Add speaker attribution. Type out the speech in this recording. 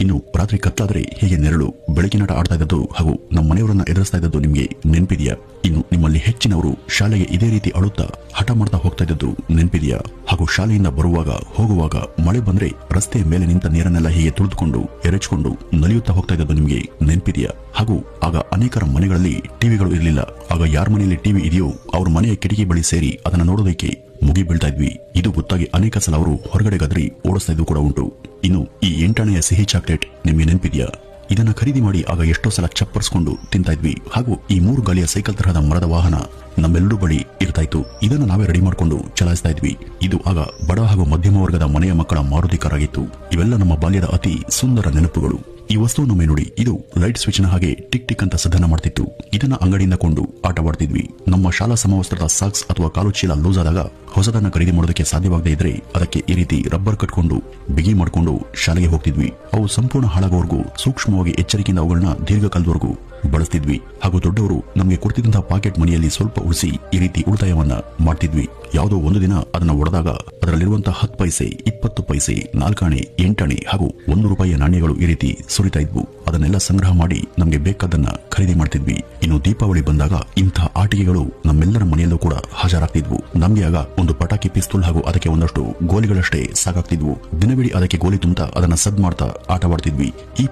Speaker 1: ಇನ್ನು ರಾತ್ರಿ ಕತ್ತಲಾದರೆ ಹೀಗೆ ನೆರಳು ಬೆಳಕಿನಾಟ ಆಡ್ತಾ ಇದ್ದದ್ದು ಹಾಗೂ ನಮ್ಮ ಮನೆಯವರನ್ನ ಎದುರಿಸ್ತಾ ಇದ್ದದ್ದು ನಿಮಗೆ ನೆನಪಿದೆಯಾ? ಇನ್ನು ನಿಮ್ಮಲ್ಲಿ ಹೆಚ್ಚಿನವರು ಶಾಲೆಗೆ ಇದೇ ರೀತಿ ಅಳುತ್ತಾ ಹಠ ಮಾಡ್ತಾ ಹೋಗ್ತಾ ಇದ್ದದ್ದು ನೆನಪಿದೆಯಾ? ಹಾಗೂ ಶಾಲೆಯಿಂದ ಬರುವಾಗ, ಹೋಗುವಾಗ ಮಳೆ ಬಂದ್ರೆ ರಸ್ತೆಯ ಮೇಲೆ ನಿಂತ ನೀರನ್ನೆಲ್ಲ ಹೀಗೆ ತುಳಿದುಕೊಂಡು, ಎರಚಿಕೊಂಡು ನಲಿಯುತ್ತಾ ಹೋಗ್ತಾ ಇದ್ದದ್ದು ನಿಮಗೆ ನೆನಪಿದೆಯಾ? ಹಾಗೂ ಆಗ ಅನೇಕರ ಮನೆಗಳಲ್ಲಿ ಟಿವಿಗಳು ಇರಲಿಲ್ಲ. ಆಗ ಯಾರ ಮನೆಯಲ್ಲಿ ಟಿವಿ ಇದೆಯೋ, ಅವ್ರ ಮನೆಯ ಕಿಟಕಿ ಬಳಿ ಸೇರಿ ಅದನ್ನ ನೋಡೋದಕ್ಕೆ ಮುಗಿ ಬೀಳ್ತಾ ಇದ್ವಿ. ಇದು ಗೊತ್ತಾಗಿ ಅನೇಕ ಸಲ ಅವರು ಹೊರಗಡೆ ಗದ್ರಿ ಓಡಿಸ್ತಾ ಇದ್ದು ಕೂಡ ಉಂಟು. ಇನ್ನು ಈ ಎಂಟನೆಯ ಸಿಹಿ ಚಾಕ್ಲೇಟ್ ನಿಮಗೆ ನೆನಪಿದೆಯಾ? ಇದನ್ನ ಖರೀದಿ ಮಾಡಿ ಆಗ ಎಷ್ಟೋ ಸಲ ಚಪ್ಪರಿಸ್ಕೊಂಡು ತಿಂತಾ ಇದ್ವಿ. ಹಾಗೂ ಈ ಮೂರು ಗಾಲಿಯ ಸೈಕಲ್ ತರಹದ ಮರದ ವಾಹನ ನಮ್ಮೆಲ್ಲರೂ ಬಳಿ ಇರ್ತಾ ಇತ್ತು ಇದನ್ನ ನಾವೇ ರೆಡಿ ಮಾಡಿಕೊಂಡು ಚಲಾಯಿಸ್ತಾ ಇದ್ವಿ. ಇದು ಆಗ ಬಡ ಹಾಗೂ ಮಧ್ಯಮ ವರ್ಗದ ಮನೆಯ ಮಕ್ಕಳ ಮಾರುತಿ ಕಾರ್ ಆಗಿತ್ತು ಇವೆಲ್ಲ ನಮ್ಮ ಬಾಲ್ಯದ ಅತಿ ಸುಂದರ ನೆನಪುಗಳು. ಈ ವಸ್ತುವನ್ನು ನೋಡಿ, ಇದು ಲೈಟ್ ಸ್ವಿಚ್ನ ಹಾಗೆ ಟಿಕ್ ಟಿಕ್ ಅಂತ ಸದನ ಮಾಡ್ತಿತ್ತು. ಇದನ್ನ ಅಂಗಡಿಯಿಂದ ಕೊಂಡು ಆಟವಾಡ್ತಿದ್ವಿ ನಮ್ಮ ಶಾಲಾ ಸಮವಸ್ತ್ರದ ಸಾಕ್ಸ್ ಅಥವಾ ಕಾಲು ಚೀಲ ಲೂಸ್ ಆದಾಗ ಹೊಸದನ್ನ ಖರೀದಿ ಮಾಡೋದಕ್ಕೆ ಸಾಧ್ಯವಾಗದೇ ಇದ್ರೆ ಅದಕ್ಕೆ ಈ ರೀತಿ ರಬ್ಬರ್ ಕಟ್ಕೊಂಡು ಬಿಗಿ ಮಾಡ್ಕೊಂಡು ಶಾಲೆಗೆ ಹೋಗ್ತಿದ್ವಿ. ಅವು ಸಂಪೂರ್ಣ ಹಾಳಾಗೋವರೆಗೂ ಸೂಕ್ಷ್ಮವಾಗಿ ಎಚ್ಚರಿಕೆಯಿಂದ ಅವುಗಳನ್ನ ದೀರ್ಘಕಾಲದವರೆಗೂ ಬಳಸ್ತಿದ್ವಿ. ಹಾಗೂ ದೊಡ್ಡವರು ನಮಗೆ ಕೊಡ್ತಿದ್ದಂತಹ ಪಾಕೆಟ್ ಮನಿಯಲ್ಲಿ ಸ್ವಲ್ಪ ಉಳಿಸಿ ಈ ರೀತಿ ಉಳಿತಾಯವನ್ನ ಮಾಡ್ತಿದ್ವಿ. ಯಾವುದೋ ಒಂದು ದಿನ ಅದನ್ನ ಒಡೆದಾಗ ಅದರಲ್ಲಿರುವಂತಹ ಹತ್ತು ಪೈಸೆ, ಇಪ್ಪತ್ತು ಪೈಸೆ, ನಾಲ್ಕಾಣೆ, ಎಂಟಾಣೆ ಹಾಗೂ ಒಂದು ರೂಪಾಯಿಯ ನಾಣ್ಯಗಳು ಈ ರೀತಿ ಸುರಿತಾ ಇದ್ವು. ಅದನ್ನೆಲ್ಲ ಸಂಗ್ರಹ ಮಾಡಿ ನಮಗೆ ಬೇಕಾದನ್ನ ಖರೀದಿ ಮಾಡ್ತಿದ್ವಿ. ಇನ್ನು ದೀಪಾವಳಿ ಬಂದಾಗ ಇಂತಹ ಆಟಿಕೆಗಳು ನಮ್ಮೆಲ್ಲರ ಮನೆಯಲ್ಲೂ ಕೂಡ ಹಾಜರಾಗ್ತಿದ್ವು. ನಮ್ಗೆ ಆಗ ಒಂದು ಪಟಾಕಿ, ಪಿಸ್ತೂಲ್ ಹಾಗೂ ಅದಕ್ಕೆ ಒಂದಷ್ಟು ಗೋಲಿಗಳಷ್ಟೇ ಸಾಕಾಗ್ತಿದ್ವು. ದಿನವಿಡೀ ಅದಕ್ಕೆ ಗೋಲಿ ತುಂಬುತ್ತಾ ಅದನ್ನ ಸದ್ ಮಾಡ್ತಾ ಆಟವಾಡ್ತಿದ್ವಿ. ಈ